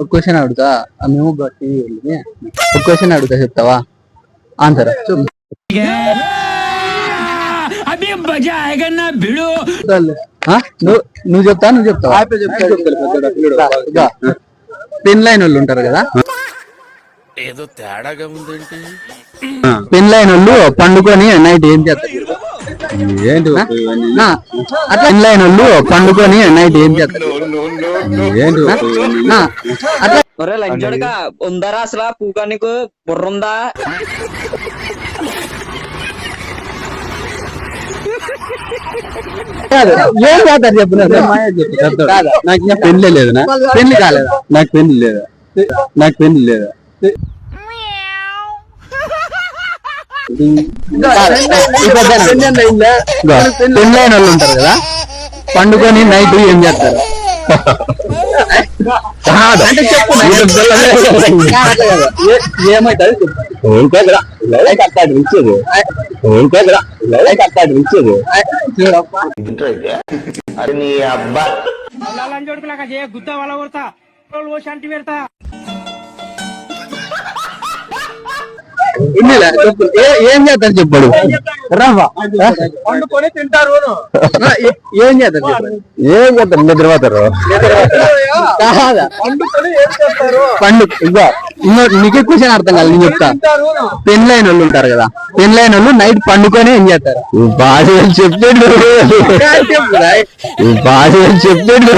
ఒక క్వశ్చన్ అడుగుతా. మేము టీవీ ఒక క్వశ్చన్ అడుగుతా చెప్తావా? ఆన్సర్ నువ్వు చెప్తా నువ్వు చెప్తావా? పెన్ లైన్ వాళ్ళు ఉంటారు కదా? ఏదో తేడాగా ఉందేంటి? పెన్ లైన్ వాళ్ళు పండుకొని నైట్ ఏం చేస్తారు? అట్లా పెన్ లైన్ వాళ్ళు పండుకొని నైట్ ఏం చేస్తారు? అట్లా ఒరే లంచోడుగా ఉందరా అసలు? పూగా నీకు? బుర్ర ఉందా కాదు ఏం చేస్తారు చెప్పు నాకు. నాకు పెళ్ళి లేదా పెళ్ళి కాలేదా? నాకు పెళ్ళి లేదా. నాకు పెళ్ళి లేదా. పెన్ లైన్ వాళ్ళు ఉంటారు కదా. పండుకొని నైట్ ఏం చేస్తారు? అంటే చెప్పు ఏమైతుంది అట్టాడు ఇచ్చేది అట్టాడు ఇచ్చేది చెప్పు ఏ- ఏం చేస్తారు చెప్పాడు? రవ్వ. వండుకొని తింటారు ఏం చేస్తారు చెప్పాడు? ఏం చేస్తారు నిద్రపోతారు కాదా? వండుకొని ఏం చేస్తారు? పండు ఇగో ఇంకో నీకు క్వశ్చన్ అర్థం కాదు నేను చెప్తా. తింటారు పెన్ లైన్ వాళ్ళు ఉంటారు కదా పెన్ లైన్ వాళ్ళు నైట్ పండుకొని ఏం చేస్తారు? బాగా చెప్పాడు? బాగా చెప్పాడు?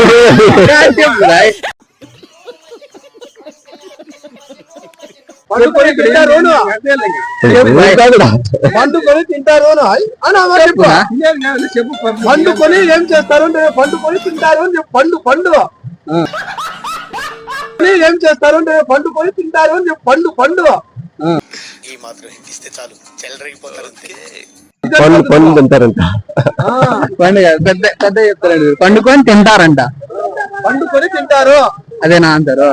వండుకొని తింటారు వండుకొని తింటారు అని అమ్మ చెప్పు వండుకొని ఏం చేస్తారు? అంటే వండుకొని తింటారు అని చెప్పు. పండు పండు. ఏం చేస్తారు? అంటే వండుకొని తింటారు అని చెప్పు. పండు పండు. ఈ మాత్రం ఇస్తే చాలు. పనులు పనులు తింటారంట. పండుగ పెద్ద పెద్ద చెప్తారండి పండుకొని తింటారంట. వండుకొని తింటారు. అదే నా ఆన్సర్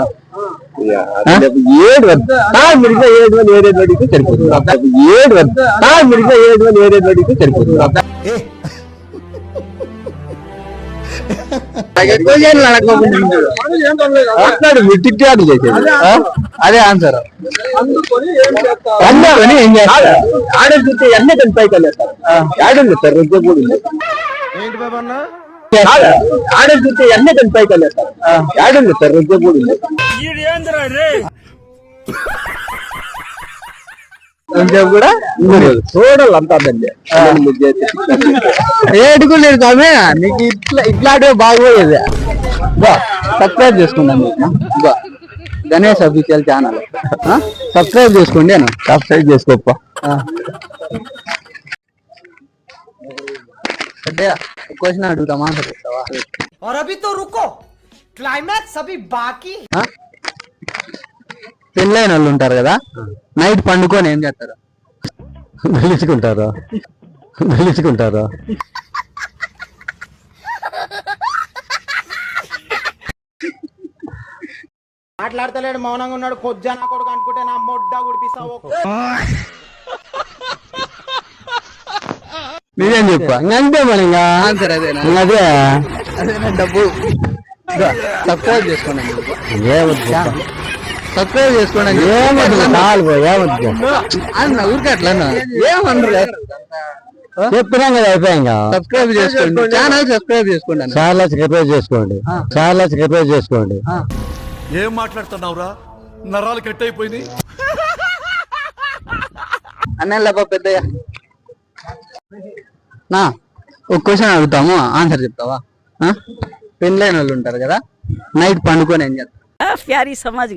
ఏడు వద్ద మిరిగా ఏడు అని ఏరేది అడిగితే సరిపోతుంది ఏడు వద్ద మిరిగా ఏడు అని ఏరేది అడిగితే సరిపోతుంది క్వశ్చన్లు అడగకుండా ఉంటాడు. మాట్లాడు మిట్టిట్టాడు చేసేది ఆ? అదే ఆన్సర్ వండుకొని ఏం చేస్తారు పండుకొని ఏం చేస్తారు ఆడ చూస్తే ఎన్న కానీ పైకి వెళ్ళేస్తారు ఆడండి సార్ రొద్దె కూడా ఉంది. ఆడ చూస్తే ఎన్న కానీ పైకి వెళ్ళేస్తారు ఆడండి సార్ రొద్దె కూడా ఉంది. కొంచెం కూడా ఏడుకులేదు నీకు ఇట్లా ఇట్లాంటివి బాగోయేది బా సబ్స్క్రైబ్ చేసుకున్నాను మీకు బా గణేష్ అఫీషియల్ ఛానల్ సబ్స్క్రైబ్ చేసుకోండి సబ్స్క్రైబ్ చేసుకోప్ప అంటే క్వశ్చన్ అడుగుతాం ఆన్సర్ చెప్తావా और अभी तो रुको क्लाइमैक्स अभी बाकी పెన్ లైన్ వాళ్ళు ఉంటారు కదా నైట్ పండుకొని ఏం చేస్తారు గెలుచుకుంటారు గెలుచుకుంటారు మాట్లాడతలేడు మౌనంగా ఉన్నాడు కొజ్జా నా కొడుకు అనుకుంటే నా మొడ్డ గుడిపిస్తావు నిజం చెప్ప. అంతే మరి ఇంకా. అదే డబ్బు? సబ్స్క్రైబ్ చేసుకోండి ఏమొద్దు సబ్స్క్రైబ్ చేసుకోండి ఏమొద్దు చాలు ఏమొద్దు అన్న ఊరికే అట్లా అన్న. ఏమనరు చెప్పినాం కదా అయిపోయాం సబ్స్క్రైబ్ చేసుకోండి. ఛానల్ సబ్స్క్రైబ్ చేసుకోండి. చాలా రిపేర్ చేసుకోండి. చాలా రిపేర్ చేసుకోండి. ఏం మాట్లాడుతున్నావురా? నరాలు కట్ అయిపోయింది అన్న లేప పెద్దయ్య. నా ఒక క్వశ్చన్ అడుగుతాము ఆన్సర్ చెప్తావా? పెళ్ళైన వాళ్ళు ఉంటారు కదా నైట్ పండుకొని ఏం చేస్తారు? ప్యారీ సమాజ్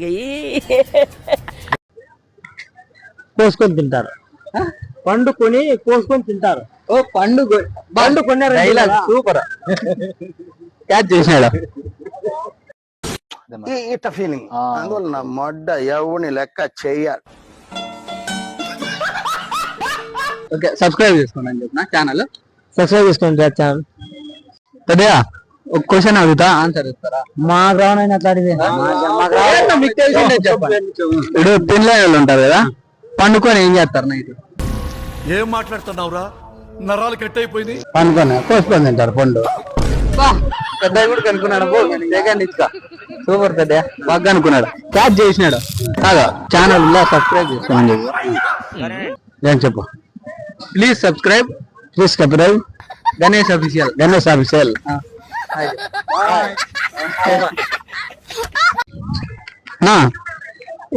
కోసుకొని తింటారు. పండుకొని కోసుకొని తింటారు. ఓ పండు పండుకునే డైలాగ్ సూపర్. క్యాచ్ చేసినాడు? ఈ ఫీలింగ్ అందువల్ల మొడ్డ ఎవని లెక్క చెయ్యాలి? ఓకే సబ్స్క్రైబ్ చేసుకోండి అని చెప్పిన ఛానల్ సబ్స్క్రైబ్ చేసుకోండి ఛానల్ పెద్దయ్య ఒక క్వశ్చన్ అడుగుతా ఆన్సర్ ఇస్తారా? మా గ్రౌండ్ అయినా అట్లాంటిది. ఇప్పుడు వాళ్ళు ఉంటారు కదా పండుకొని ఏం చేస్తారు నైట్ ఏం మాట్లాడుతున్నావురా? నరాలు కట్ అయిపోయింది పండుకొని కోసుకొని తింటారు పండు. పెద్ద కూడా కనుక్కున్నాడు పో సెకండ్ ఇచ్చుకో. సూపర్ పెద్ద బాగా అనుకున్నాడు క్యాచ్ చేసినాడు. కాదు ఛానల్లో సబ్స్క్రైబ్ చేసుకోమని చెప్పు. ఏం చెప్పు? Please subscribe please subscribe Ganesh official Ganesh official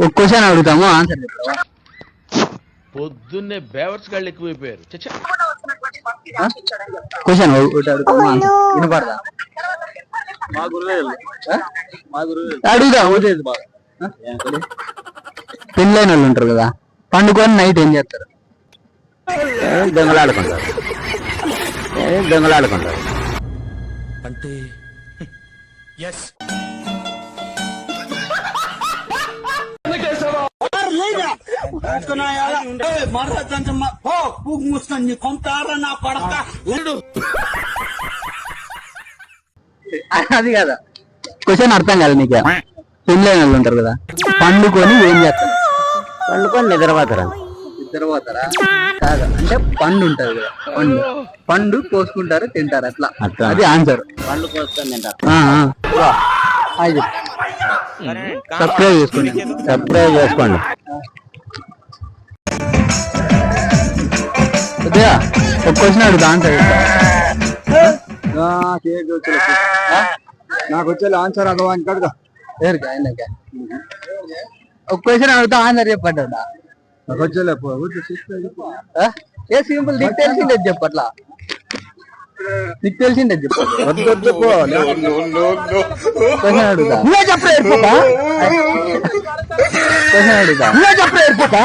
ఒక క్వశ్చన్ అడుగుతాము ఆన్సర్ చెప్తావా? పొద్దున్నే బేవర్స్ గాళ్ళు ఎక్కువైపోయారు. క్వశ్చన్ ఒకటి అడుగుతాము వినపడదా? అడుగుదా? ఊదేది బాగా పెళ్ళైన వాళ్ళు ఉంటారు కదా పండుకొని నైట్ ఏం చేస్తారు? దొంగలాడుకుంటారు? ఏ దొంగలాడుకుంటారు? అది కదా. క్వశ్చన్ అర్థం కాదు నీకు. పెళ్ళైన వాళ్ళు ఉంటారు కదా. పండుకొని ఏం చేస్తారు? పండుకొని నిద్రపోతారు నిద్రపోతారా కాదు అంటే పండు ఉంటది కదా పండు. పండు కోసుకుంటారు తింటారు అట్లా. అట్లా. అది ఆన్సర్ పండు కోసుకొని తింటారు. సబ్స్క్రైబ్ చేసుకోండి. సబ్స్క్రైబ్ చేసుకోండి. ఒక క్వశ్చన్ అడుగుతా ఆన్సర్ నాకు వచ్చే ఆన్సర్ ఎవరికి ఆయనకే ఒక క్వశ్చన్ అడుగుతా ఆన్సర్ చెప్పండి ఏ సింపుల్ నీకు తెలిసిందే చెప్పు అట్లా. నీకు తెలిసిందే చెప్పు. అడుగుతా. నువ్వే చెప్పరా ఎయిర్పోతా క్వశ్చన్ అడుగుతా. నువ్వే చెప్పరా ఎయిర్పోతా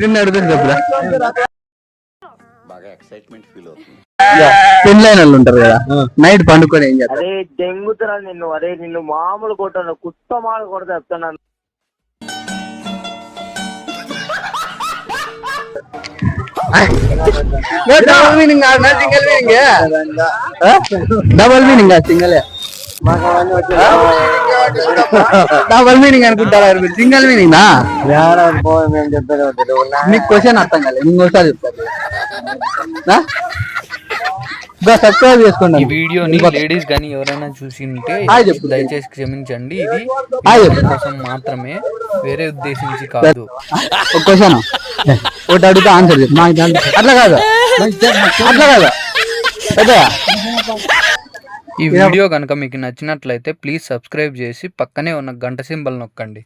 నిన్ను అడుగుతుంది చెప్పురా బాగా ఎక్సైట్మెంట్ ఫీల్ అవుతుంది. పెళ్ళైన వాళ్ళు ఉంటారు కదా నైట్ పండుకొని ఏం చేస్తారు అరే దెంగుతున్నా నిన్ను అరే నిన్ను మామూలు కొట్టాను కుత్త మాలు కొడతా చెప్తున్నాను double meaning single meaning double meaning single double meaning అనుకుంటారా మీరు సింగిల్ మీనింగ్ మీకు క్వశ్చన్ అర్థం కాలేదు ఇంకోసారి చెప్తాను సబ్స్క్రైబ్ చేసుకోండి ఈ వీడియోని లేడీస్ కానీ ఎవరైనా చూసి చెప్పు. దయచేసి క్షమించండి. ఇది. కోసం మాత్రమే వేరే ఉద్దేశించి కాదు. క్వశ్చన్ ఒకటి అడుగుతా ఆన్సర్ చెప్పు. నాకు దాంట్లో- అట్లా కాదు. అట్లా కాదు. ఈ వీడియో కనుక మీకు నచ్చినట్లయితే ప్లీజ్ సబ్స్క్రైబ్ చేసి పక్కనే ఉన్న గంట సింబల్ నొక్కండి.